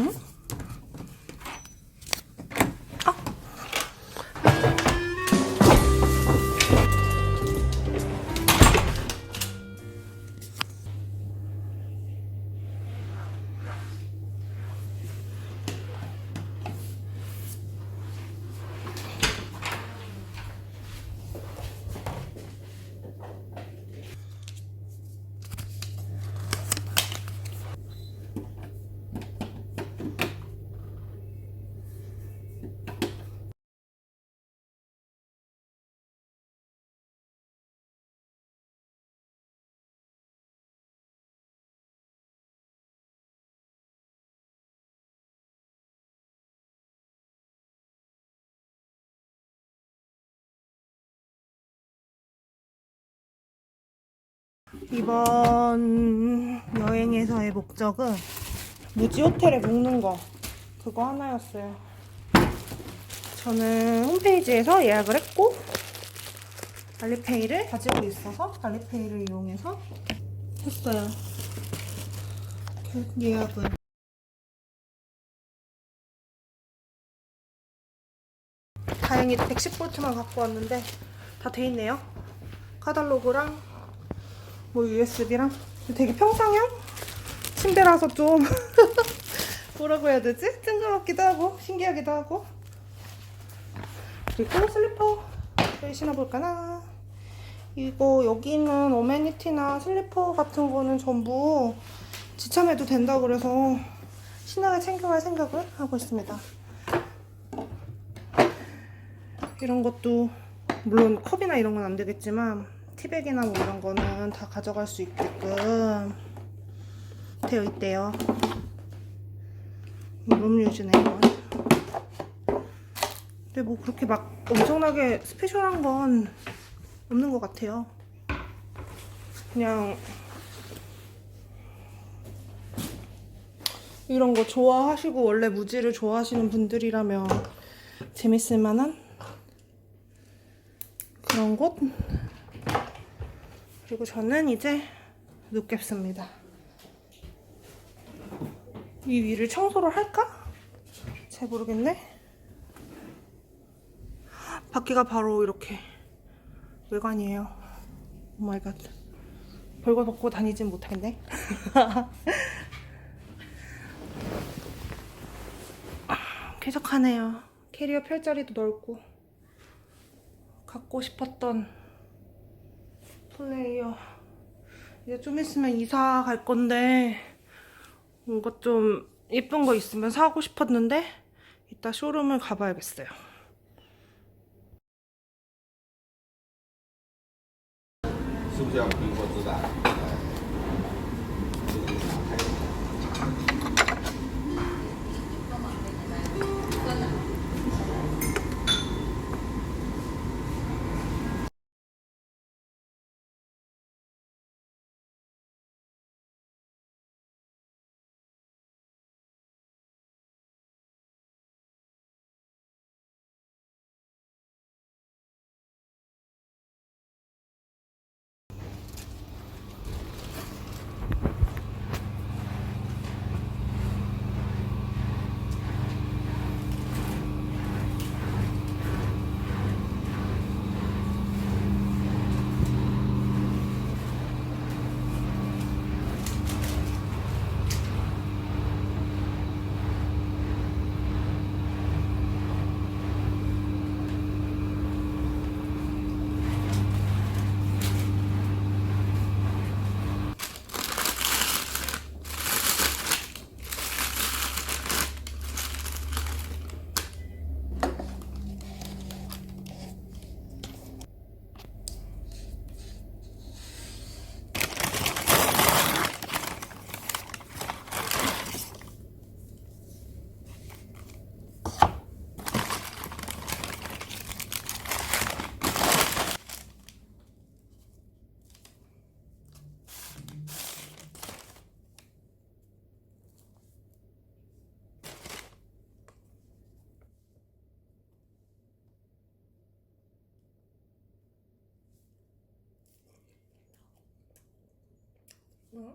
Uhum. 이번 여행에서의 목적은 무지 호텔에 묵는 거 그거 하나였어요. 저는 홈페이지에서 예약을 했고 알리페이를 가지고 있어서 알리페이를 이용해서 했어요. 그 예약은 다행히 110볼트만 갖고 왔는데 다 돼 있네요. 카탈로그랑 뭐 USB랑? 되게 평상형? 침대라서 좀 뭐라고 해야 되지? 뜬금없기도 하고 신기하기도 하고. 그리고 슬리퍼를 신어볼까나? 이거 여기는 어메니티나 슬리퍼 같은 거는 전부 지참해도 된다고 그래서 신나게 챙겨갈 생각을 하고 있습니다. 이런 것도 물론 컵이나 이런 건 안 되겠지만 티백이나 뭐 이런 거는 다 가져갈 수 있게끔 되어 있대요. 룸유즈네 이건. 근데 뭐 그렇게 막 엄청나게 스페셜한 건 없는 것 같아요. 그냥 이런 거 좋아하시고 원래 무지를 좋아하시는 분들이라면 재밌을 만한 그런 곳 그리고 저는 이제 눕겠습니다. 이 위를 청소를 할까? 잘 모르겠네. 바퀴가 바로 이렇게 외관이에요. 오 마이 갓. 별거 벗고 다니진 못하겠네. 쾌적하네요. 캐리어 펼자리도 넓고 갖고 싶었던 플레이어 이제 좀 있으면 이사 갈 건데 뭔가 좀 예쁜 거 있으면 사고 싶었는데 이따 쇼룸을 가봐야겠어요. 嗯。